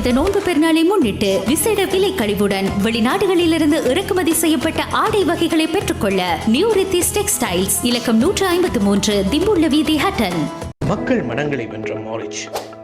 புனித நோன்பு பெருநாளை முன்னிட்டு விசேட விலை கழிவுடன் வெளிநாடுகளிலிருந்து இறக்குமதி செய்யப்பட்ட ஆடை வகைகளை பெற்றுக்கொள்ள நியூ ரித்திஸ் டெக்ஸ்டைல்ஸ் இலக்கம் நூற்று ஐம்பத்து மூன்று திம்புள்ள வீதி ஹட்டன். மக்கள் மனங்களை வென்ற மாரிச்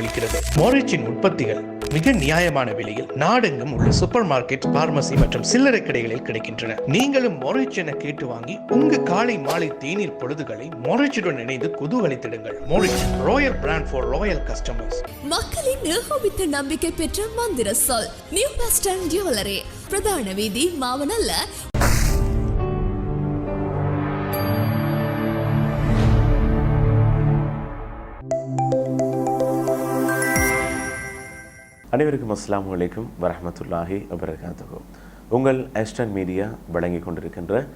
அளிக்கிறது. மோரிச்சின் உற்பத்திகள் மிக நியாயமான விலையில் நாடெங்கும் உள்ள சூப்பர் மார்க்கெட் பார்மசி மற்றும் சில்லறை கடைகளில் கிடைக்கின்றன. நீங்களும் மொரிச் என கேட்டு வாங்கி உங்க காலை மாலை தேநீர் பொழுதுகளை மொரிச்சுடன் இணைந்து குதூகலித்திடுங்கள். மொரிச் royal brand for royal customers மக்களின் ஏகோபித்த நம்பிக்கை பெற்ற மந்திர சொல் நியூ பஸ் ஜுவல்லரி பிரதான வீதி மாவனல்ல அனைவருக்கும் அஸ்லாம் வலைக்கும் வரமத்துல்லாஹி வபரகாத்துஹு. உங்கள் எஸ்டர்ன் மீடியா வழங்கி கொண்டிருக்கின்ற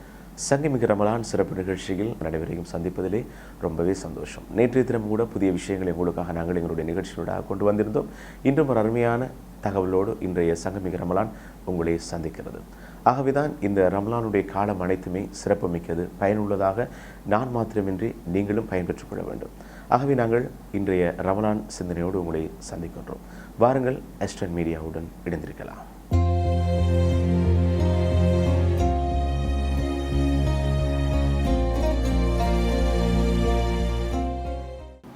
சங்கமிக ரமலான் சிறப்பு நிகழ்ச்சியில் அனைவரையும் சந்திப்பதிலே ரொம்பவே சந்தோஷம். நேற்றைய தினம் கூட புதிய விஷயங்களை உங்களுக்காக நாங்கள் எங்களுடைய நிகழ்ச்சியோட கொண்டு வந்திருந்தோம். இன்றும் ஒரு அருமையான தகவலோடு இன்றைய சங்கமிக ரமலான் உங்களை சந்திக்கிறது. ஆகவேதான் இந்த ரமலானுடைய காலம் அனைத்துமே சிறப்புமிக்கது பயனுள்ளதாக நான் மாத்திரமின்றி நீங்களும் பயன்பெற்றுக் கொள்ள வேண்டும். ஆகவே நாங்கள் இன்றைய ரமலான் சிந்தனையோடு உங்களை சந்திக்கின்றோம். வாருங்கள் எஸ்டன் மீடியாவுடன் இணைந்திருக்கலாம்.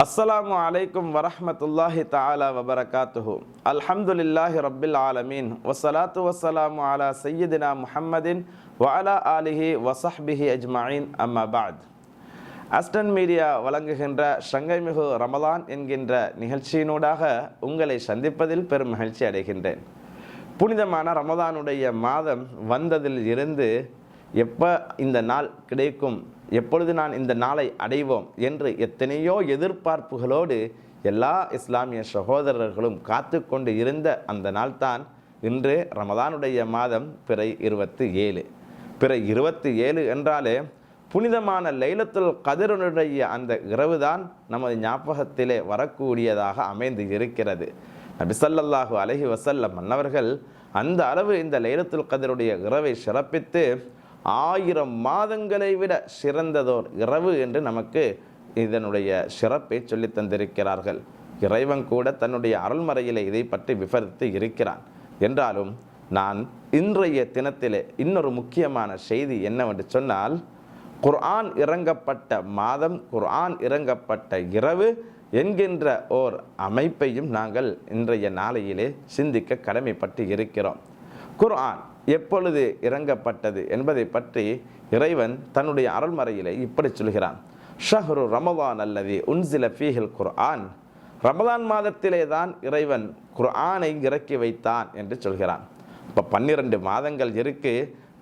அஸ்ஸலாமு அலைக்கும் வரஹ்மத்துல்லாஹி தாலா வபரகாத்துஹு. அல்ஹம்துலில்லாஹி ரப்பில் ஆலமீன். வசலாத்து வசலாமு அலா சையதினா முஹம்மதின் வ அலா ஆலிஹி வஸஹ்பிஹி அஜ்மஈன் அம்மா பஅத் அஸ்டன் மீடியா வழங்குகின்ற சங்கைமிகு ரமலான் என்கின்ற நிகழ்ச்சியினூடாக உங்களை சந்திப்பதில் பெரும் மகிழ்ச்சி அடைகின்றேன். புனிதமான ரமதானுடைய மாதம் வந்ததில் இருந்து எப்போ இந்த நாள் கிடைக்கும் எப்பொழுது நான் இந்த நாளை அடைவோம் என்று எத்தனையோ எதிர்பார்ப்புகளோடு எல்லா இஸ்லாமிய சகோதரர்களும் காத்து கொண்டு இருந்த அந்த நாள்தான் இன்று ரமதானுடைய மாதம் பிறை இருபத்தி ஏழு. பிறை இருபத்தி ஏழு என்றாலே புனிதமான லைலத்துல் கதிரனுடைய அந்த இரவு தான் நமது ஞாபகத்திலே வரக்கூடியதாக அமைந்து இருக்கிறது. நபிசல்லாஹு அலஹி வசல்லம் மன்னவர்கள் அந்த அளவு இந்த லைலத்துல் கதிருடைய இரவை சிறப்பித்து ஆயிரம் மாதங்களை விட சிறந்ததோர் இரவு என்று நமக்கு இதனுடைய சிறப்பை சொல்லித் தந்திருக்கிறார்கள். இறைவன் கூட தன்னுடைய அருள்மறையிலே இதை பற்றி விவரித்து இருக்கிறான். என்றாலும் நான் இன்றைய தினத்திலே இன்னொரு முக்கியமான செய்தி என்னவென்று சொன்னால் குர்ஆன் இறங்கப்பட்ட மாதம் குர்ஆன் இறங்கப்பட்ட இரவு என்கின்ற ஓர் அமைப்பையும் நாங்கள் இன்றைய நாளையிலே சிந்திக்க கடமைப்பட்டு இருக்கிறோம். குர்ஆன் எப்பொழுது இறங்கப்பட்டது என்பதை பற்றி இறைவன் தன்னுடைய அருள்மறையிலே இப்படி சொல்கிறான். ஷஹ்ரு ரமதான் அல்லது உன்சில ஃபீஹில் குர்ஆன். ரமதான் மாதத்திலே தான் இறைவன் குர்ஆனை இறக்கி வைத்தான் என்று சொல்கிறான். இப்போ பன்னிரண்டு மாதங்கள் இருக்கு.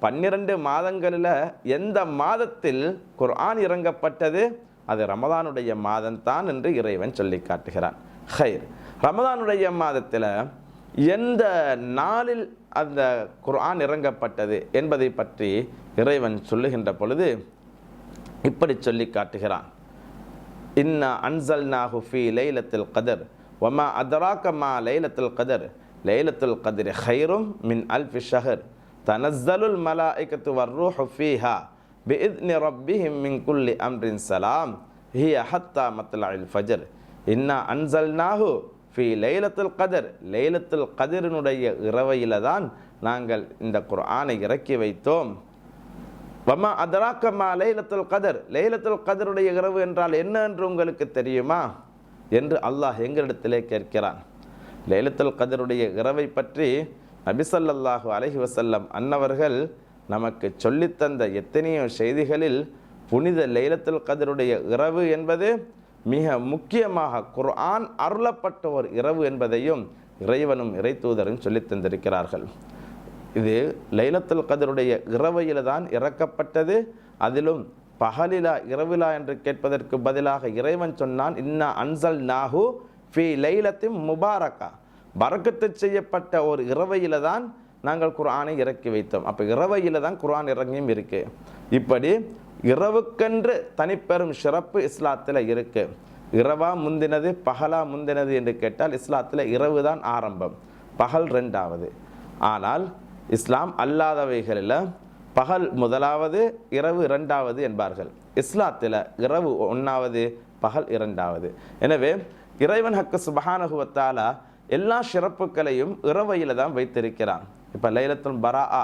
பன்னிரண்டு மாதங்களில் எந்த மாதத்தில் குர்ஆன் இறங்கப்பட்டது? அது ரமதானுடைய மாதம்தான் என்று இறைவன் சொல்லி காட்டுகிறான். ஹைர். ரமதானுடைய மாதத்தில் எந்த நாளில் அந்த குர்ஆன் இறங்கப்பட்டது என்பதை பற்றி இறைவன் சொல்லுகின்ற பொழுது இப்படி சொல்லி காட்டுகிறான். இன்னா அன்சல் நாஹுஃபி லைலத்தில் கதர் ஒமா அதராக்க மா லைலத்துல் கதர் லைலத்துல் கதிர் ஹைரும் மின் அல்ஃபி ஷஹர். தனஸ்ஸலுல் மலாயிகத்து வர்ரூஹு ஃபீஹா பிஇத்னி ரப்பிஹிம் மின் குல்லி அம்ரின் சலாம். ஹிய ஹத்தா மத்லஇல் ஃபஜர். இன்னா அன்சல்நாஹு ஃபி லைலத்துல் கதர். லைலத்துல் கதிரினுடைய இரவையில் தான் நாங்கள் இந்த குர்ஆனை இறக்கி வைத்தோம். வமா அதராக்கம்மா லைலத்துல் கதர்? லைலத்துல் கதருடைய இரவு என்றால் என்ன என்று உங்களுக்கு தெரியுமா? என்று அல்லாஹ் எங்களிடத்திலே கேட்கிறான். லைலத்துல் கதருடைய இரவை பற்றி நபிசல்லாஹு அலஹி வசல்லம் அன்னவர்கள் நமக்கு சொல்லித்தந்த எத்தனையோ செய்திகளில் புனித லைலத்துல் கதருடைய இரவு என்பது மிக முக்கியமாக குர்ஆன் அருளப்பட்ட ஒரு இரவு என்பதையும் இறைவனும் இறை தூதரும் சொல்லித் தந்திருக்கிறார்கள். இது லைலத்துல் கதருடைய இரவையில் தான் இறக்கப்பட்டது. அதிலும் பகலிலா இரவிலா என்று கேட்பதற்கு பதிலாக இறைவன் சொன்னான் இன்னா அன்சல் நாஹு ஃபி லைலத்தின் முபாரக்கா. பறக்கத்து செய்யப்பட்ட ஒரு இரவையில் தான் நாங்கள் குரானை இறக்கி வைத்தோம். அப்போ இரவையில் தான் குரான் இறங்கியும் இருக்குது இப்படி இரவுக்கென்று தனிப்பெரும் சிறப்பு இஸ்லாத்தில் இருக்குது இரவா முந்தினது பகலா முந்தினது என்று கேட்டால் இஸ்லாத்தில் இரவு தான் ஆரம்பம். பகல் ரெண்டாவது. ஆனால் இஸ்லாம் அல்லாதவைகளில் பகல் முதலாவது இரவு இரண்டாவது என்பார்கள். இஸ்லாத்தில் இரவு ஒன்றாவது பகல் இரண்டாவது. எனவே இறைவன் ஹக்கு சுபஹானகுவத்தாலா எல்லா சிறப்புகளையும் இரவையில் தான் வைத்திருக்கிறான். இப்போ லைலத்துல் பராஆ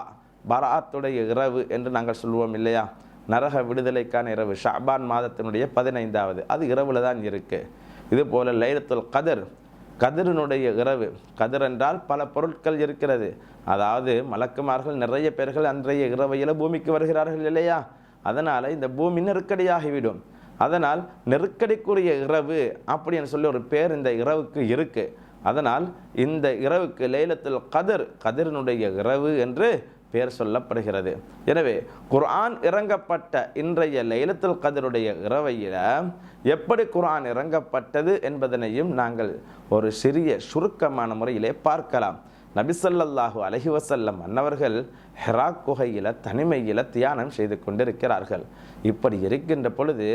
பராத்துடைய இரவு என்று நாங்கள் சொல்லுவோம் இல்லையா? நரக விடுதலைக்கான இரவு ஷாபான் மாதத்தினுடைய பதினைந்தாவது. அது இரவில் தான் இருக்குது இது போல் லைலத்துல் கதிர் கதிரினுடைய இரவு. கதிர் என்றால் பல பொருட்கள் இருக்கிறது. அதாவது மலக்குமார்கள் நிறைய பேர்கள் அன்றைய இரவையில் பூமிக்கு வருகிறார்கள் இல்லையா? அதனால் இந்த பூமி நெருக்கடியாகிவிடும். அதனால் நெருக்கடிக்குரிய இரவு அப்படின்னு சொல்லி ஒரு பேர் இந்த இரவுக்கு இருக்குது அதனால் இந்த இரவுக்கு லைலத்துல் கதிர் கதிரினுடைய இரவு என்று பெயர் சொல்லப்படுகிறது. எனவே குர்ஆன் இறங்கப்பட்ட இன்றைய லைலத்துல் கதருடைய இரவையில் எப்படி குர்ஆன் இறங்கப்பட்டது என்பதனையும் நாங்கள் ஒரு சிறிய சுருக்கமான முறையிலே பார்க்கலாம். நபிசல்லாஹு அலஹி வசல்லம் அன்னவர்கள் ஹெராக் குகையில் தனிமையில் தியானம் செய்து கொண்டிருக்கிறார்கள். இப்படி இருக்கின்ற பொழுது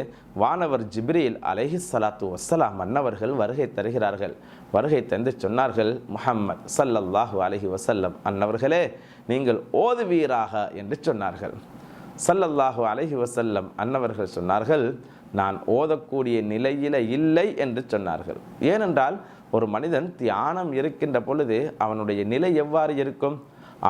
வானவர் ஜிப்ரீல் அலஹி சலாத்து வசலாம் அன்னவர்கள் வருகை தருகிறார்கள். வருகை தந்து சொன்னார்கள் முஹம்மத் சல்லல்லாஹு அலஹி வசல்லம் அன்னவர்களே நீங்கள் ஓதுவீராக என்று சொன்னார்கள். சல்லல்லாஹு அலஹி வசல்லம் அன்னவர்கள் சொன்னார்கள் நான் ஓதக்கூடிய நிலையில இல்லை என்று சொன்னார்கள். ஏனென்றால் ஒரு மனிதன் தியானம் இருக்கின்ற பொழுது அவனுடைய நிலை எவ்வாறு இருக்கும்?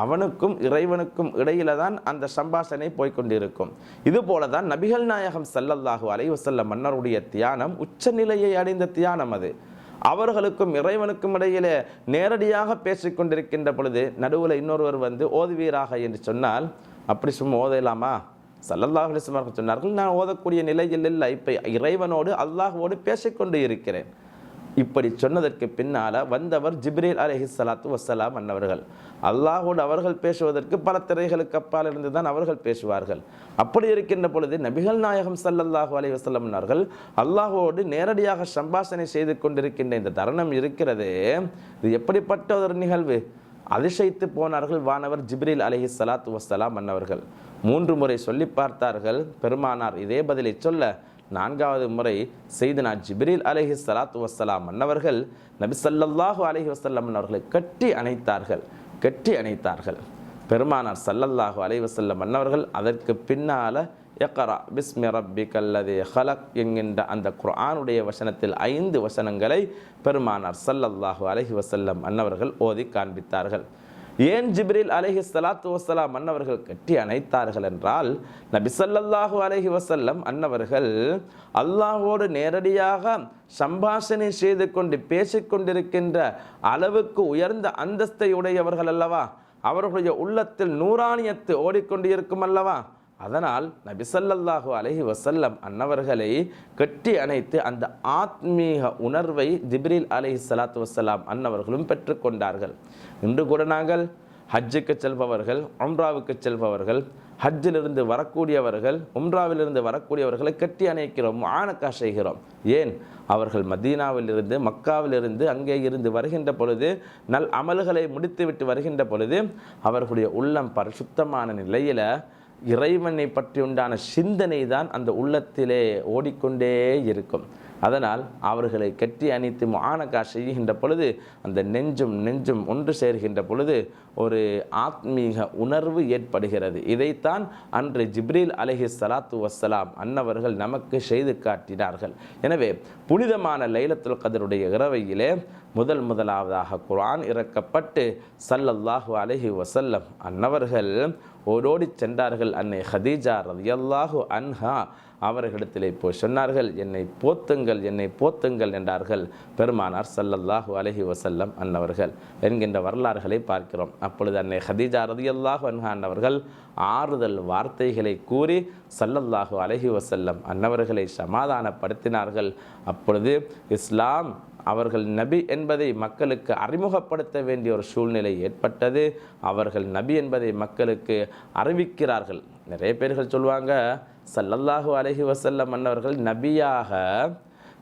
அவனுக்கும் இறைவனுக்கும் இடையில தான் அந்த சம்பாஷனை போய்கொண்டிருக்கும் இது போல தான் நபிகள் நாயகம் சல்லல்லாஹு அலைவசல்ல மன்னருடைய தியானம் உச்ச நிலையை அடைந்த தியானம் அது. அவர்களுக்கும் இறைவனுக்கும் இடையிலே நேரடியாக பேசிக்கொண்டிருக்கின்ற பொழுது நடுவில் இன்னொருவர் வந்து ஓதுவீராக என்று சொன்னால் அப்படி சும்மா ஓதலாமா? சல்லல்லாஹு சொன்னார்கள் நான் ஓதக்கூடிய நிலையில் இல்லை. இப்போ இறைவனோடு அல்லாஹோடு பேசிக்கொண்டு இருக்கிறேன். இப்படி சொன்னதற்கு பின்னால வந்தவர் ஜிப்ரீல் அலஹி சலாத்து வசலாம் அன்னவர்கள் அல்லாஹோடு அவர்கள் பேசுவதற்கு பல திரைகளுக்கு அப்பால் இருந்து தான் அவர்கள் பேசுவார்கள். அப்படி இருக்கின்ற பொழுது நபிகள் நாயகம் சல்லல்லாஹு அலி வசல்லம் அவர்கள் அல்லாஹோடு நேரடியாக சம்பாஷணை செய்து கொண்டிருக்கின்ற இந்த தருணம் இருக்கிறது இது எப்படிப்பட்ட ஒரு நிகழ்வு? அதிசயித்து போனார்கள் வானவர் ஜிப்ரீல் அலஹி சலாத்து வசலாம் அன்னவர்கள் மூன்று முறை சொல்லி பார்த்தார்கள் பெருமானார் இதே பதிலை சொல்ல நான்காவது முறை செய்தனா ஜிப்ரீல் அலஹி சலாத்து வசலாம் அன்னவர்கள் நபி சல்லல்லாஹு அலஹி வசல்லம் அவர்களை கட்டி அணைத்தார்கள் கட்டி அணைத்தார்கள். பெருமானார் சல்லல்லாஹு அலைஹி வசல்லம் அன்னவர்கள் அதற்கு பின்னால எக்கரா பிஸ்மி ரப்பி கல்லது ஹலக் என்கின்ற அந்த குர்ஆனுடைய வசனத்தில் ஐந்து வசனங்களை பெருமானார் சல்லல்லாஹு அலஹி வசல்லம் அன்னவர்கள் ஓதி காண்பித்தார்கள். ஏன் ஜிப்ரில் அலஹி சலாத்து வசலாம் அன்னவர்கள் கட்டி அணைத்தார்கள் என்றால் நபி ஸல்லல்லாஹு அலைஹி அன்னவர்கள் அல்லாஹோடு நேரடியாக சம்பாஷணை செய்து கொண்டு பேசிக்கொண்டிருக்கின்ற அளவுக்கு உயர்ந்த அந்தஸ்தை உடையவர்கள் அல்லவா? அவர்களுடைய உள்ளத்தில் நூறானியத்து ஓடிக்கொண்டு இருக்கும் அல்லவா? அதனால் நபிசல்லாஹு அலஹி வசல்லம் அன்னவர்களை கட்டி அணைத்து அந்த ஆத்மீக உணர்வை ஜிப்ரீல் அலஹி சலாத்து வசலாம் அன்னவர்களும் பெற்றுக்கொண்டார்கள் இன்று கூட நாங்கள் ஹஜ்ஜுக்கு செல்பவர்கள் உம்ராவுக்கு செல்பவர்கள் ஹஜ்ஜிலிருந்து வரக்கூடியவர்கள் உம்ராவிலிருந்து வரக்கூடியவர்களை கட்டி அணைக்கிறோம் ஆனக்கா செய்கிறோம். ஏன்? அவர்கள் மதீனாவிலிருந்து மக்காவிலிருந்து அங்கே இருந்து வருகின்ற பொழுது நல் அமல்களை முடித்துவிட்டு வருகின்ற பொழுது அவர்களுடைய உள்ளம் பரிசுத்தமான நிலையில் இறைவனை பற்றி உண்டான சிந்தனை தான் அந்த உள்ளத்திலே ஓடிக்கொண்டே இருக்கும். அதனால் அவர்களை கட்டி அணித்து முஆனகா செய்கின்ற பொழுது அந்த நெஞ்சும் நெஞ்சும் ஒன்று சேர்கின்ற பொழுது ஒரு ஆத்மீக உணர்வு ஏற்படுகிறது. இதைத்தான் அன்று ஜிப்ரீல் அலஹி சலாத்து வசலாம் அன்னவர்கள் நமக்கு செய்து காட்டினார்கள். எனவே புனிதமான லைலத்துல் கதருடைய இரவையிலே முதல் முதலாவதாக குர்ஆன் இறக்கப்பட்டு சல்லல்லாஹு அலைஹி வசல்லம் அன்னவர்கள் ஓடோடி சென்றார்கள் அன்னை ஹதீஜா ரதியல்லாஹு அன்ஹா. அவர்களிடத்திலே போய் சொன்னார்கள் என்னை போத்துங்கள் என்னை போத்துங்கள் என்றார்கள் பெருமானார் சல்லல்லாஹு அலஹி வசல்லம் அன்னவர்கள். என்கின்ற வரலாறுகளை பார்க்கிறோம். அப்பொழுது அன்னை ஹதீஜா ரதியல்லாஹு அன்ஹா அன்னவர்கள் ஆறுதல் வார்த்தைகளை கூறி சல்லல்லாஹு அலஹி வசல்லம் அன்னவர்களை சமாதானப்படுத்தினார்கள். அப்பொழுது இஸ்லாம் அவர்கள் நபி என்பதை மக்களுக்கு அறிமுகப்படுத்த வேண்டிய ஒரு சூழ்நிலை ஏற்பட்டது. அவர்கள் நபி என்பதை மக்களுக்கு அறிவிக்கிறார்கள். நிறைய பேர்கள் சொல்லுவாங்க சல்லல்லாஹு அலஹி வசல்லம் மன்னவர்கள் நபியாக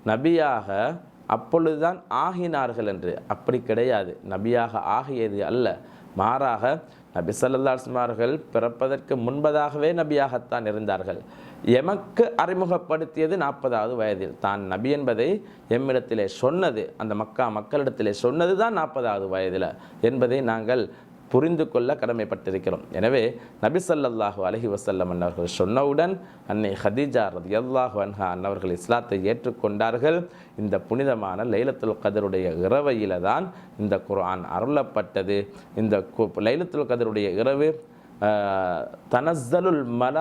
நபியாக அப்பொழுதுதான் ஆகினார்கள் என்று. அப்படி கிடையாது. நபியாக ஆகியது அல்ல. மாறாக நபி சல்லாஸ்மார்கள் பிறப்பதற்கு முன்பதாகவே நபியாகத்தான் இருந்தார்கள். எமக்கு அறிமுகப்படுத்தியது நாற்பதாவது வயதில். தான் நபி என்பதை எம்மிடத்திலே சொன்னது அந்த மக்கா மக்களிடத்திலே சொன்னது தான் நாற்பதாவது வயதில் என்பதை நாங்கள் புரிந்து கொள்ள கடமைப்பட்டிருக்கிறோம். எனவே நபி ஸல்லல்லாஹு அலைஹி வஸல்லம் அன்னவர்கள் சொன்னவுடன் அன்னை ஹதீஜா ரதியல்லாஹு அன்ஹா அன்னவர்கள் இஸ்லாத்தை ஏற்றுக்கொண்டார்கள். இந்த புனிதமான லைலத்துல் கதருடைய இரவையில் தான் இந்த குரான் அருளப்பட்டது. இந்த கு- லைலத்துல் கதருடைய இரவு ஆஹ், தனஸ்ஸலுல் வர்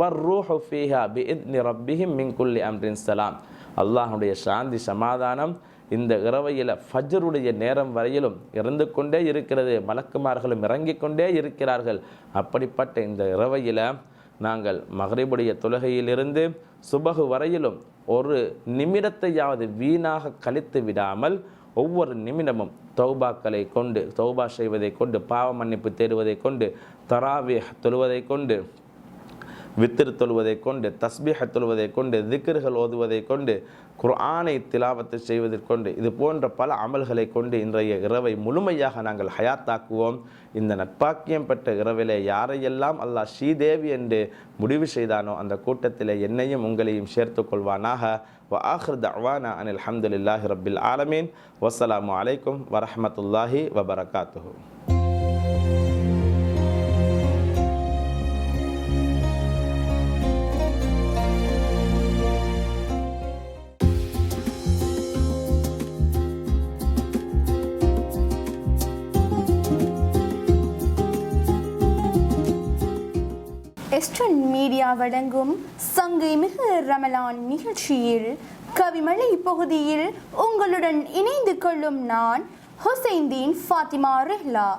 வர்ரூஹு ஃபீஹா பிஇத்னி ரப்பிஹிம் மின்குல்லி அம்ரின் சலாம் அல்லாஹுடைய சாந்தி சமாதானம் இந்த இரவையில் ஃபஜ்ருடைய நேரம் வரையிலும் இறந்து கொண்டே இருக்கிறது மலக்குமார்களும் இறங்கிக் கொண்டே இருக்கிறார்கள் அப்படிப்பட்ட இந்த இரவையில் நாங்கள் மகரிபுடைய தொழுகையிலிருந்து சுபகு வரையிலும் ஒரு நிமிடத்தையாவது வீணாக கழித்து விடாமல் ஒவ்வொரு நிமிடமும் தௌபாக்களை கொண்டு தௌபா செய்வதை கொண்டு பாவ மன்னிப்பு தேடுவதை கொண்டு தராவி தொழுவதை கொண்டு வித்திரு தொழுவதை கொண்டு தஸ்பீஹ தொழுவதை கொண்டு திக்கர்கள் ஓதுவதை கொண்டு குர்ஆனை திலாவத்து செய்வதற்கொண்டு இது போன்ற பல அமல்களை கொண்டு இன்றைய இரவை முழுமையாக நாங்கள் ஹயாத்தாக்குவோம். இந்த நட்பாக்கியம் பெற்ற இரவிலே யாரையெல்லாம் அல்லாஹ் ஸ்ரீதேவி என்று முடிவு செய்தானோ அந்த கூட்டத்தில் என்னையும் உங்களையும் சேர்த்து கொள்வானாக. வ ஆஹிர் அனில் ஹம்துலில்லாஹி ரபில் ஆலமீன். வசலாம் அலைக்கும் வரமத்துல்லாஹி வபரகாத்து வெஸ்டர்ன் மீடியா வழங்கும் சங்கை மிகு ரமலான் நிகழ்ச்சியில் கவிமலை பகுதியில் உங்களுடன் இணைந்து கொள்ளும் நான் ஹுசைந்தீன் ஃபாத்திமா ரெஹ்லா.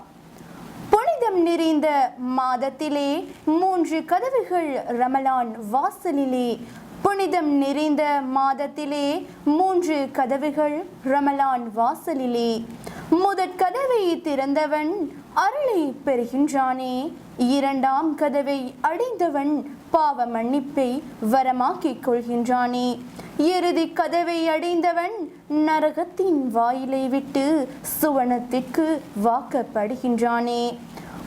புனிதம் நிறைந்த மாதத்திலே மூன்று கதவுகள் ரமலான் வாசலிலே. புனிதம் நிறைந்த மாதத்திலே மூன்று கதவுகள் ரமலான் வாசலிலே. முதற் கதவை திறந்தவன் அருளை பெறுகின்றானே. இரண்டாம் கதவை அடைந்தவன் பாவ மன்னிப்பை வரமாக்கிக் கொள்கின்றானே. இறுதி கதவை அடைந்தவன் நரகத்தின் வாயிலை விட்டு சுவனத்திற்கு வாக்கப்படுகின்றானே.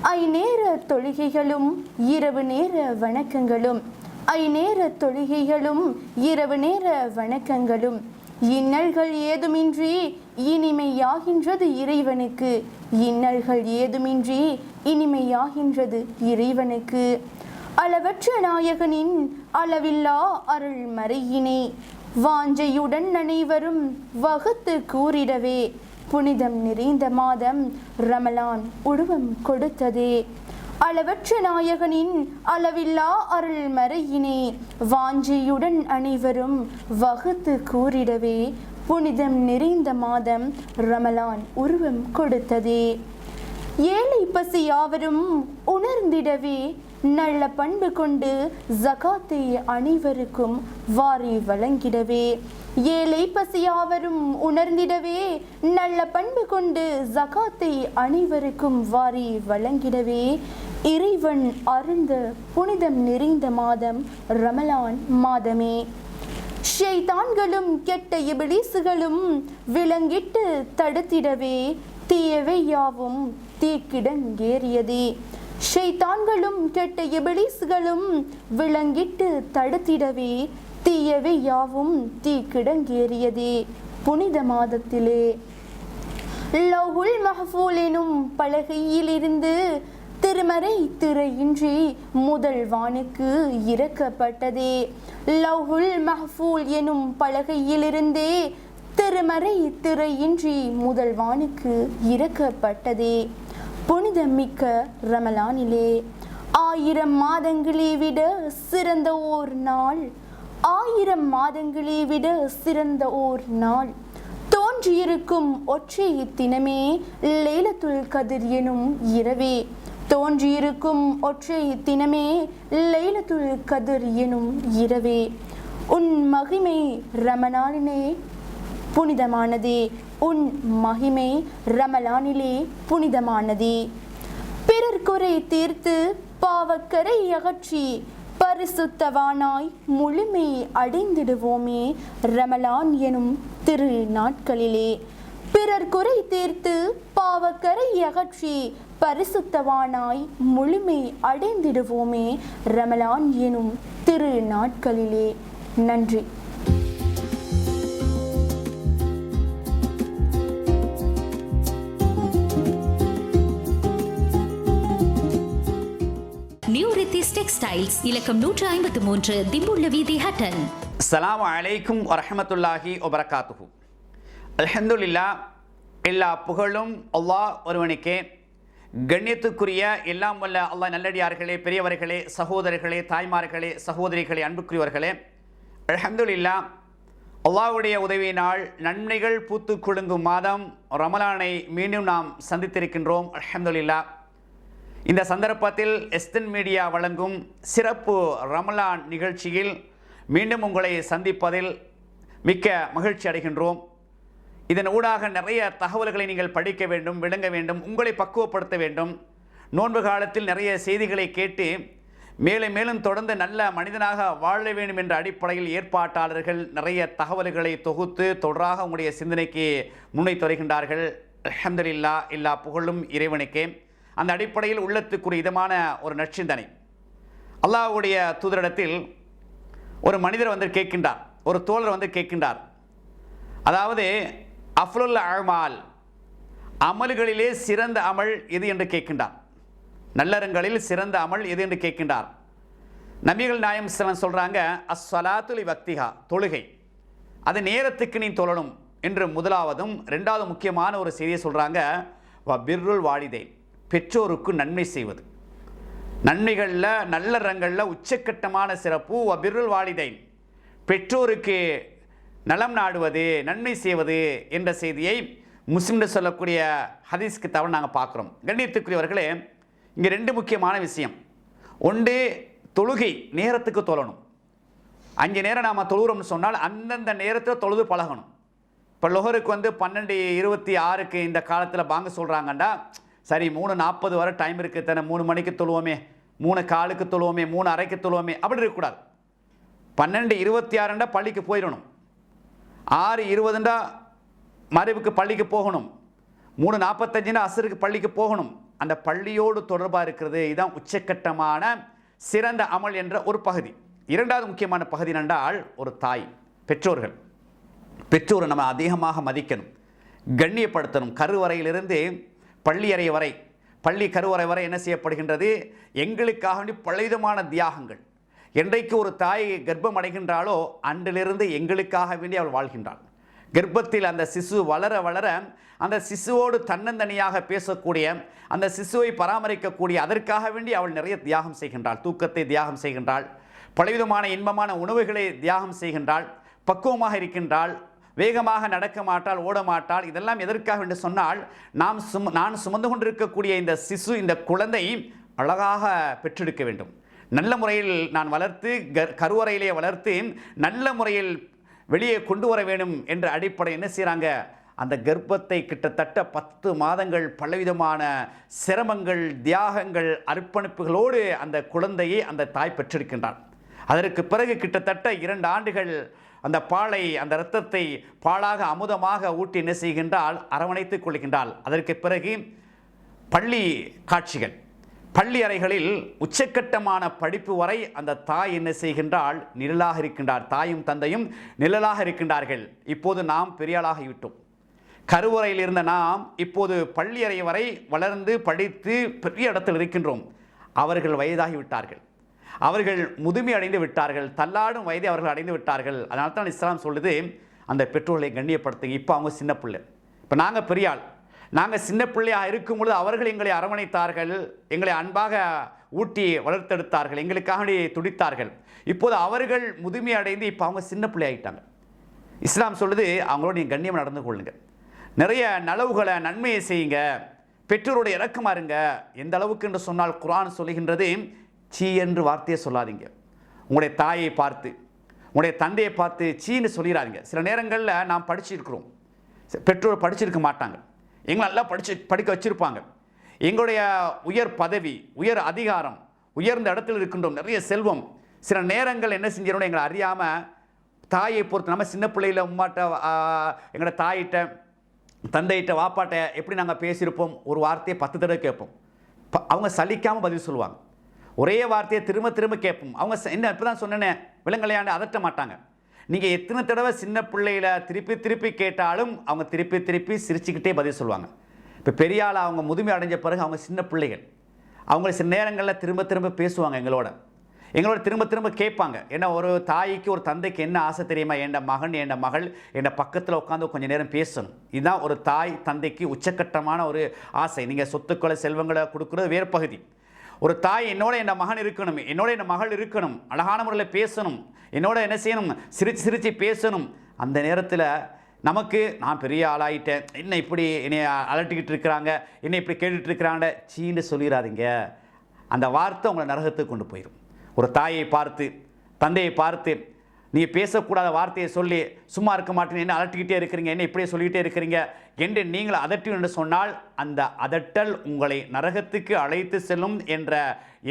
ஐநேர தொழுகைகளும் இரவு நேர வணக்கங்களும் ஐநேர தொழுகைகளும் இரவு நேர வணக்கங்களும் இன்னல்கள் ஏதுமின்றி இனிமையாகின்றது இறைவனுக்கு. இன்னல்கள் ஏதுமின்றி இனிமையாகின்றது இறைவனுக்கு. அளவற்ற நாயகனின் அளவில்லா அருள் மறையினை வாஞ்சையுடன் அனைவரும் வகுத்து கூறிடவே புனிதம் நிறைந்த மாதம் ரமலான் உருவம் கொடுத்ததே. அளவற்ற நாயகனின் அளவில்லா அருள் மறையினே வாஞ்சையுடன் அனைவரும் வகுத்து கூறிடவே புனிதம் நிறைந்த மாதம் ரமலான் உருவம் கொடுத்ததே. ஏழை பசி யாவரும் உணர்ந்திடவே நல்ல பண்பு கொண்டு ஜகாத்தை அனைவருக்கும் வாரி வழங்கிடவே. ஏழை பசி யாவரும் உணர்ந்திடவே நல்ல பண்பு கொண்டு ஜகாத்தை அனைவருக்கும் வாரி வழங்கிடவே. இறைவன் அருந்த புனிதம் நிறைந்த மாதம் ரமலான் மாதமே. ஷெய்தான்களும் கெட்ட இபிலிசுகளும் விலங்கிட்டு தடுத்திடவே தீயவை யாவும் தீக்கிடங்கேறியதே ஷைத்தான்களும் கெட்ட எபிலிஸ்களும் விளங்கிட்டு தடுத்திடவே தீயவை யாவும் தீக்கிடங்கேறியதே புனித மாதத்திலே. லவ்ஹுல் மஹ்ஃபூல் எனும் பலகையிலிருந்து திருமறை திரையின்றி முதல் வானுக்கு இறக்கப்பட்டதே. லவ்ஹுல் மஹ்ஃபூல் எனும் பலகையிலிருந்தே திருமறை திரையின்றி முதல் வானுக்கு இறக்கப்பட்டதே. புனிதமிக்க ரமலானிலே ஆயிரம் மாதங்களை விட சிறந்த ஓர் நாள். ஆயிரம் மாதங்களை விட சிறந்த ஓர் நாள். தோன்றியிருக்கும் ஒற்றை தினமே லைலத்துல் கதிர் எனும் இரவே. தோன்றியிருக்கும் ஒற்றை தினமே லைலத்துல் கதிர் எனும் இரவே. உன் மகிமை ரமணாளினே புனிதமானதே. உன் மகிமை ரமலானிலே புனிதமானதே. பிறர் குறை தீர்த்து பாவக்கரை அகற்றி பரிசுத்தவானாய் முழுமை அடைந்திடுவோமே ரமலான் எனும் திரு நாட்களிலே பிறர் குறை தீர்த்து பாவக்கரை அகற்றி பரிசுத்தவானாய் முழுமை அடைந்திடுவோமே ரமலான் எனும் திரு நாட்களிலே நன்றி. நியூ ரித்திஸ் டெக்ஸ்டைல்ஸ் இலக்கம் நூற்று ஐம்பத்து மூன்று திம்புள்ள வீதி ஹட்டன் சலாம் அலைக்கும் வரஹமத்துல்லாஹி வபரகாத்துஹு அல்ஹம்துலில்லா எல்லா புகழும் அல்லாஹ் ஒருவனுக்கே. கண்ணியத்துக்குரிய எல்லாம் வல்ல அல்லாஹ் நல்லடியார்களே பெரியவர்களே சகோதரர்களே தாய்மார்களே சகோதரிகளே அன்புக்குரியவர்களே. அல்ஹம்துலில்லா அல்லாவுடைய உதவியினால் நன்மைகள் பூத்து குலுங்கும் மாதம் ரமலானை மீண்டும் நாம் சந்தித்திருக்கின்றோம். அல்ஹம்துலில்லா இந்த சந்தர்ப்பத்தில் எஸ்தன் மீடியா வழங்கும் சிறப்பு ரமலான் நிகழ்ச்சியில் மீண்டும் உங்களை சந்திப்பதில் மிக்க மகிழ்ச்சி அடைகின்றோம். இதன் ஊடாக நிறைய தகவல்களை நீங்கள் படிக்க வேண்டும் விளங்க வேண்டும் உங்களை பக்குவப்படுத்த வேண்டும். நோன்பு காலத்தில் நிறைய செய்திகளை கேட்டு மேலும் மேலும் தொடர்ந்து நல்ல மனிதனாக வாழ வேண்டும் என்ற அடிப்படையில் ஏற்பாட்டாளர்கள் நிறைய தகவல்களை தொகுத்து தொடராக உங்களுடைய சிந்தனைக்கு முன்வைத்து வருகின்றார்கள். அஹமதுல்லா எல்லா புகழும் இறைவனுக்கே. அந்த அடிப்படையில் உள்ளத்துக்குரிய இதமான ஒரு நற்சிந்தனை. அல்லாஹ்வுடைய தூதரிடத்தில் ஒரு மனிதர் வந்து கேட்கின்றார். ஒரு தோழர் வந்து கேட்கின்றார். அதாவது அஃப்லுல் அழ்மால் அமல்களிலே சிறந்த அமல் எது என்று கேட்கின்றார். நல்லறங்களில் சிறந்த அமல் எது என்று கேட்கின்றார். நபிகள் நாயம் சிலன் சொல்கிறாங்க அஸ்வலாத்துலி பக்திகா தொழுகை. அது நேரத்துக்கு நீ தொழணும் என்று முதலாவதும் ரெண்டாவது முக்கியமான ஒரு செய்தியை சொல்கிறாங்க வ பிர்ருல் வாலிதை பெற்றோருக்கு நன்மை செய்வது. நன்மைகளில் நல்ல ரங்களில் உச்சக்கட்டமான சிறப்பு அபிருள் வாலிதைன். பெற்றோருக்கு நலம் நாடுவது நன்மை செய்வது என்ற செய்தியை முஸ்லிம்கள் சொல்லக்கூடிய ஹதீஸ்க்கு தவிர நாங்கள் பார்க்குறோம். கண்ணியத்துக்குரியவர்களே இங்கே ரெண்டு முக்கியமான விஷயம். ஒன்று தொழுகை நேரத்துக்கு தொழணும். அஞ்சு நேரம் நாம் தொழுகிறோம்னு சொன்னால் அந்தந்த நேரத்தில் தொழுது பழகணும். இப்போ லொஹருக்கு வந்து பன்னெண்டு இருபத்தி ஆறுக்கு இந்த காலத்தில் பாங்க சொல்கிறாங்கண்டா சரி மூணு நாற்பது வரை டைம் இருக்குது தானே மூணு மணிக்கு தொழுவோமே மூணு காலுக்கு தொழுவோமே மூணு அரைக்கு தொழுவோமே அப்படி இருக்கக்கூடாது. பன்னெண்டு இருபத்தி ஆறுண்டா பள்ளிக்கு போயிடணும். ஆறு இருபதுண்டா மறைவுக்கு பள்ளிக்கு போகணும். மூணு நாற்பத்தஞ்சுனா அசருக்கு பள்ளிக்கு போகணும். அந்த பள்ளியோடு தொடர்பாக இருக்கிறது இதுதான் உச்சக்கட்டமான சிறந்த அமல் என்ற ஒரு பகுதி. இரண்டாவது முக்கியமான பகுதி என்றால் ஒரு தாய் பெற்றோர்கள். பெற்றோரை நம்ம அதிகமாக மதிக்கணும் கண்ணியப்படுத்தணும். கருவறையிலிருந்து பள்ளி அறை வரை பள்ளி கருவறை வரை என்ன செய்யப்படுகின்றது? எங்களுக்காக வேண்டி பலவிதமான தியாகங்கள். என்றைக்கு ஒரு தாய் கர்ப்பம் அடைகின்றாளோ அன்றிலிருந்து எங்களுக்காக வேண்டி அவள் வாழ்கின்றாள். கர்ப்பத்தில் அந்த சிசு வளர வளர அந்த சிசுவோடு தன்னந்தனியாக பேசக்கூடிய அந்த சிசுவை பராமரிக்கக்கூடிய அதற்காக வேண்டி அவள் நிறைய தியாகம் செய்கின்றாள். தூக்கத்தை தியாகம் செய்கின்றாள். பலவிதமான இன்பமான உணவுகளை தியாகம் செய்கின்றாள். பக்குவமாக இருக்கின்றாள். வேகமாக நடக்க மாட்டாள் ஓட மாட்டாள். இதெல்லாம் எதற்காக என்று சொன்னால் நாம் சும நான் சுமந்து கொண்டிருக்கக்கூடிய இந்த சிசு இந்த குழந்தை அழகாக பெற்றெடுக்க வேண்டும். நல்ல முறையில் நான் வளர்த்து கர் கருவறையிலே வளர்த்து நல்ல முறையில் வெளியே கொண்டு வர வேண்டும் என்ற அடிப்படை என்ன செய்கிறாங்க அந்த கர்ப்பத்தை கிட்டத்தட்ட பத்து மாதங்கள் பலவிதமான சிரமங்கள் தியாகங்கள் அர்ப்பணிப்புகளோடு அந்த குழந்தையை அந்த தாய் பெற்றிருக்கின்றான் அதற்கு பிறகு கிட்டத்தட்ட இரண்டு ஆண்டுகள் அந்த பாலை அந்த இரத்தத்தை பாலாக அமுதமாக ஊட்டி என்ன செய்கின்றால் அரவணைத்துக் கொள்கின்றாள். அதற்கு பிறகு பள்ளி காட்சிகள். பள்ளி அறைகளில் உச்சக்கட்டமான படிப்பு வரை அந்த தாய் என்ன செய்கின்றால் நிழலாக இருக்கின்றார். தாயும் தந்தையும் நிழலாக இருக்கின்றார்கள். இப்போது நாம் பெரியாளாகிவிட்டோம் கருவறையில் இருந்த நாம் இப்போது பள்ளி அறை வரை வளர்ந்து படித்து பெரிய இடத்தில் இருக்கின்றோம். அவர்கள் வயதாகிவிட்டார்கள் அவர்கள் முதுமை அடைந்து விட்டார்கள் தள்ளாடும் வயதை அவர்கள் அடைந்து விட்டார்கள். அதனால தான் இஸ்லாம் சொல்லுது அந்த பெற்றோர்களை கண்ணியப்படுத்துங்க. இப்போ அவங்க சின்ன பிள்ளை. இப்போ நாங்கள் பெரியாள். நாங்கள் சின்ன பிள்ளையாக இருக்கும் பொழுது அவர்கள் எங்களை அரவணைத்தார்கள் எங்களை அன்பாக ஊட்டி வளர்த்தெடுத்தார்கள் எங்களுக்காக துடித்தார்கள். இப்போது அவர்கள் முதுமை அடைந்து இப்போ அவங்க சின்ன பிள்ளை ஆகிட்டாங்க இஸ்லாம் சொல்லுது அவங்களோட நீங்கள் கண்ணியம் நடந்து கொள்ளுங்கள் நிறைய நலவுகளை நன்மையை செய்யுங்க. பெற்றோரோட இறக்கமா இருங்க எந்த அளவுக்கு என்று சொன்னால் குரான் சொல்லுகின்றது சீ என்று வார்த்தையை சொல்லாதீங்க. உங்களுடைய தாயை பார்த்து உங்களுடைய தந்தையை பார்த்து சீன்னு சொல்லிடாதீங்க. சில நேரங்களில் நாம் படிச்சிருக்கிறோம். பெற்றோர் படிச்சிருக்க மாட்டாங்க. எங்களை நல்லா படிச்சு படிக்க வச்சிருப்பாங்க. எங்களுடைய உயர் பதவி உயர் அதிகாரம் உயர்ந்த இடத்தில் இருக்கின்றோம். நிறைய செல்வம். சில நேரங்கள் என்ன செஞ்சிடணும்? எங்களை அறியாமல் தாயை பொறுத்து நம்ம சின்ன பிள்ளையில் உமாட்ட எங்களோட தாயிட்ட தந்தையிட்ட வாப்பாட்ட எப்படி நாங்கள் பேசியிருப்போம்? ஒரு வார்த்தையை பத்து தடவை கேட்போம். ப- அவங்க சலிக்காமல் பதில் சொல்லுவாங்க. ஒரே வார்த்தையை திரும்ப திரும்ப கேட்போம். அவங்க என்ன இப்போ தான் சொன்னேனே விலங்கலையாண்டு அதட்ட மாட்டாங்க. நீங்கள் எத்தனை தடவை சின்ன பிள்ளையில் திருப்பி திருப்பி கேட்டாலும் அவங்க திருப்பி திருப்பி சிரிச்சுக்கிட்டே பதில் சொல்லுவாங்க. இப்போ பெரிய ஆள் அவங்க முதுமை அடைஞ்ச பிறகு அவங்க சின்ன பிள்ளைகள். அவங்க சில நேரங்களில் திரும்ப திரும்ப பேசுவாங்க எங்களோட. எங்களோட திரும்ப திரும்ப கேட்பாங்க. ஏன்னா ஒரு தாய்க்கு ஒரு தந்தைக்கு என்ன ஆசை தெரியுமா? என் மகன் என் மகள் என் பக்கத்தில் உட்காந்து கொஞ்ச நேரம் பேசணும். இதுதான் ஒரு தாய் தந்தைக்கு உச்சக்கட்டமான ஒரு ஆசை. நீங்கள் சொத்துக்களை செல்வங்களை கொடுக்குறது வேறு பகுதி. ஒரு தாய் என்னோட என் மகன் இருக்கணும் என்னோட என் மகள் இருக்கணும் அழகான முறையில் பேசணும் என்னோட என்ன செய்யணும் சிரிச்சு சிரித்து பேசணும். அந்த நேரத்தில் நமக்கு நான் பெரிய ஆளாயிட்டேன் என்ன இப்படி என்னை அலட்டிக்கிட்டு இருக்கிறாங்க என்ன இப்படி கேட்டுட்டு இருக்கிறாங்க சீன்னு சொல்லிடாதீங்க அந்த வார்த்தை உங்களை நரகத்துக்கு கொண்டு போயிடும் ஒரு தாயை பார்த்து தந்தையை பார்த்து நீங்கள் பேசக்கூடாத வார்த்தையை சொல்லி சும்மா இருக்க மாட்டேன்னு என்ன அலட்டிக்கிட்டே இருக்கிறீங்க? என்ன இப்படியே சொல்லிக்கிட்டே இருக்கிறீங்க? என்று நீங்கள் அதட்டும் என்று சொன்னால் அந்த அதட்டல் உங்களை நரகத்துக்கு அழைத்து செல்லும் என்ற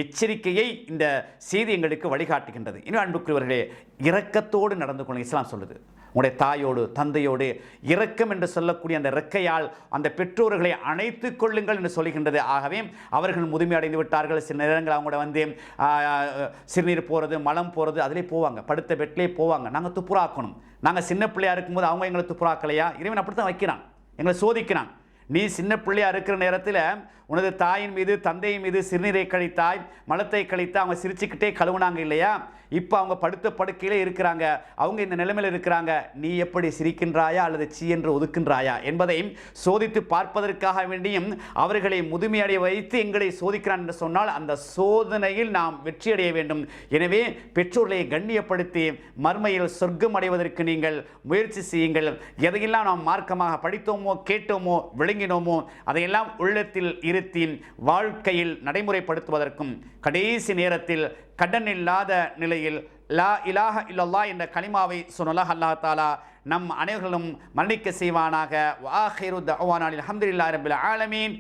எச்சரிக்கையை இந்த செய்தி எங்களுக்கு வழிகாட்டுகின்றது. இன்னும் அன்புக்குரியவர்களே இரக்கத்தோடு நடந்து கொள்ள இஸ்லாம் சொல்லுது. உங்களுடைய தாயோடு தந்தையோடு இரக்கம் என்று சொல்லக்கூடிய அந்த இறக்கையால் அந்த பெற்றோர்களை அணைத்து கொள்ளுங்கள் என்று சொல்கின்றது. ஆகவே அவர்கள் முதுமை அடைந்து விட்டார்கள். சில நேரங்கள் அவங்களோட வந்து சிறுநீர் போகிறது மலம் போகிறது அதிலே போவாங்க. படுத்த பெட்லே போவாங்க. நாங்கள் துப்புராக்கணும். நாங்கள் சின்ன பிள்ளையா இருக்கும்போது அவங்க எங்களை துப்புராக்கலையா? இறைவன் அப்படி தான் வைக்கிறான். எங்களை சோதிக்கிறான். நீ சின்ன பிள்ளையாக இருக்கிற நேரத்தில் உனது தாயின் மீது தந்தையின் மீது சிறுநீரை கழித்தாய் மலத்தை கழித்து அவங்க சிரிச்சுக்கிட்டே கழுவுனாங்க இல்லையா? இப்போ அவங்க படுத்த படுக்கையிலே இருக்கிறாங்க. அவங்க இந்த நிலைமையில் இருக்கிறாங்க. நீ எப்படி சிரிக்கின்றாயா அல்லது சீ என்று ஒதுக்கின்றாயா என்பதை சோதித்து பார்ப்பதற்காக வேண்டியும் அவர்களை முதுமையடைய வைத்து எங்களை சோதிக்கிறான் என்று சொன்னால் அந்த சோதனையில் நாம் வெற்றியடைய வேண்டும். எனவே பெற்றோர்களை கண்ணியப்படுத்தி மர்மையில் சொர்க்கம் அடைவதற்கு நீங்கள் முயற்சி செய்யுங்கள். எதையெல்லாம் நாம் மார்க்கமாக படித்தோமோ கேட்டோமோ விளங்கினோமோ அதையெல்லாம் உள்ளத்தில் இரு இருத்தி வாழ்க்கையில் நடைமுறைப்படுத்துவதற்கும் கடைசி நேரத்தில் கடன் இல்லாத நிலையில் லா இலாஹ இல்லல்லா என்ற கனிமாவை சொன்னலாஹ் அல்லா தாலா நம் அனைவர்களும் மரணிக்க செய்வானாக. வாஹிரு தவானில் அஹமதுல்லாஹி ரபில் ஆலமீன்.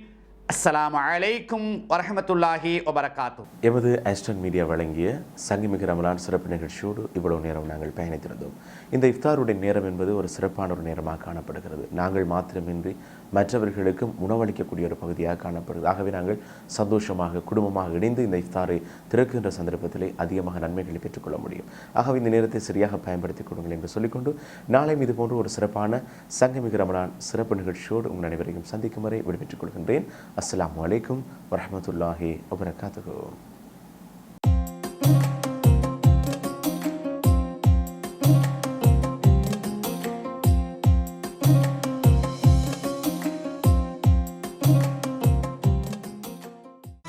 அஸ்லாம் அலைக்கும் வரஹமத்துல்லாஹி வபரகாத்து எமது ஆஸ்டன் மீடியா வழங்கிய சங்கிமிகு ரமலான் சிறப்பு நிகழ்ச்சியோடு இவ்வளவு நேரம் நாங்கள் பயணித்திருந்தோம். இந்த இஃப்தாருடைய நேரம் என்பது ஒரு சிறப்பான ஒரு நேரமாக காணப்படுகிறது. நாங்கள் மாத்திரமின்றி மற்றவர்களுக்கும் உணவளிக்கக்கூடிய ஒரு பகுதியாக காணப்படுகிறது. ஆகவே நாங்கள் சந்தோஷமாக குடும்பமாக இணைந்து இந்த இஃப்தாரை திறக்கின்ற சந்தர்ப்பத்திலே அதிகமாக நன்மைகளை பெற்றுக்கொள்ள முடியும். ஆகவே இந்த நேரத்தை சரியாக பயன்படுத்திக் கொடுங்கள் என்று சொல்லிக்கொண்டு நாளை இது போன்ற ஒரு சிறப்பான சங்கமிக ரமணான் சிறப்பு நிகழ்ச்சியோடு உங்கள் அனைவரையும் சந்திக்கும் வரை விடுபெற்றுக் கொள்கின்றேன். அஸ்ஸலாமு அலைக்கும் வரஹ்மத்துல்லாஹி வபரகாத்துஹு.